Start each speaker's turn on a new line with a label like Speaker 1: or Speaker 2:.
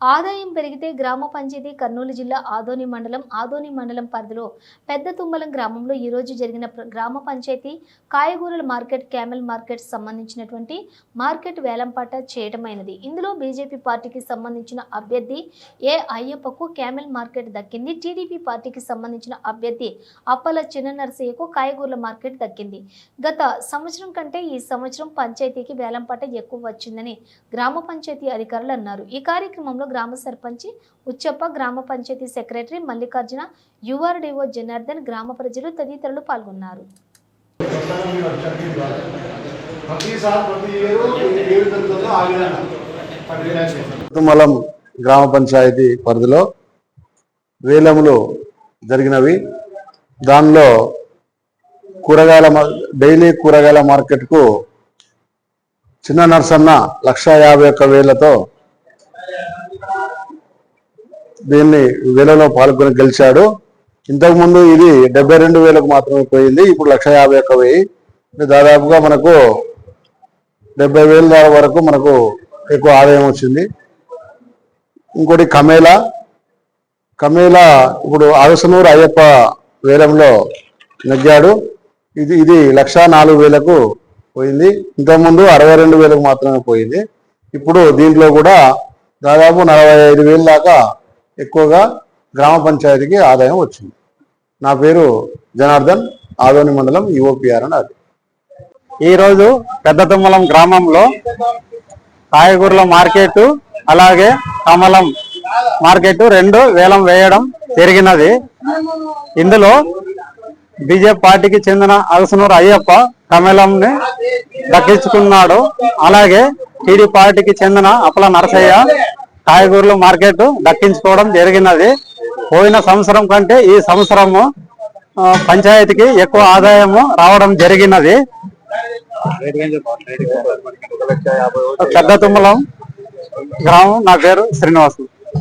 Speaker 1: ఆదాయం పెరిగితే గ్రామ పంచాయతీ కర్నూలు జిల్లా ఆదోని మండలం ఆదోని మండలం పరిధిలో పెద్ద తుమ్మలం గ్రామంలో ఈరోజు జరిగిన గ్రామ పంచాయతీ కాయగూరల మార్కెట్ క్యామెల్ మార్కెట్ సంబంధించినటువంటి మార్కెట్ వేలంపాట చేయటమైనది. ఇందులో బీజేపీ పార్టీకి సంబంధించిన అభ్యర్థి ఏ అయ్యప్పకు క్యామెల్ మార్కెట్ దక్కింది. టీడీపీ పార్టీకి సంబంధించిన అభ్యర్థి అప్పల చిన్న నరసయ్యకు కాయగూరల మార్కెట్ దక్కింది. గత సంవత్సరం కంటే ఈ సంవత్సరం పంచాయతీకి వేలంపాట ఎక్కువ వచ్చిందని గ్రామ పంచాయతీ అధికారులు అన్నారు. ఈ కార్యక్రమంలో గ్రామ సర్పంచి ఉచ్చప్ప గ్రామ పంచాయతీ సెక్రటరీ మల్లికార్జున యుఆర్డీఓ జనార్దన్ గ్రామ ప్రజలు తదితరులు పాల్గొన్నారు.
Speaker 2: మలం గ్రామ పంచాయతీ పరిధిలో వేలములు జరిగినవి. దానిలో కూరగాయల డైలీ కూరగాయల మార్కెట్కు చిన్న నర్సన్న లక్ష యాభై ఒక్క వేలతో దీన్ని వేలలో పాల్గొని గెలిచాడు. ఇంతకుముందు ఇది డెబ్బై రెండు వేలకు మాత్రమే పోయింది ఇప్పుడు లక్ష యాభై ఒక్క వెయ్యి. దాదాపుగా మనకు డెబ్బై వేల దాకా వరకు మనకు ఎక్కువ ఆదాయం వచ్చింది. ఇంకోటి కమేలా. కమేలా ఇప్పుడు అరసనూరు అయ్యప్ప వేలంలో నెగ్గాడు. ఇది ఇది లక్ష నాలుగు వేలకు పోయింది. ఇంతకుముందు అరవై రెండు వేలకు మాత్రమే పోయింది. ఇప్పుడు దీంట్లో కూడా దాదాపు నలభై ఐదు వేలు దాకా ఎక్కువగా గ్రామ పంచాయతీకి ఆదాయం వచ్చింది. నా పేరు జనార్దన్ ఆదోని మండలం యుఓపిఆర్ అని అది.
Speaker 3: ఈరోజు పెద్ద తుమ్మలం గ్రామంలో కాయగూరల మార్కెట్ అలాగే కమలం మార్కెట్ రెండు వేలం వేయడం జరిగినది. ఇందులో బీజేపీ పార్టీకి చెందిన అగసనూరు అయ్యప్ప కమలంని దక్కించుకున్నాడు. అలాగే టీడీ పార్టీకి చెందిన అప్పల నరసయ్య కాయగూరలు మార్కెట్ దక్కించుకోవడం జరిగినది. పోయిన సంవత్సరం కంటే ఈ సంవత్సరము పంచాయతీకి ఎక్కువ ఆదాయము రావడం జరిగినది. పెద్ద తుమ్మలం గ్రామం నా పేరు శ్రీనివాసులు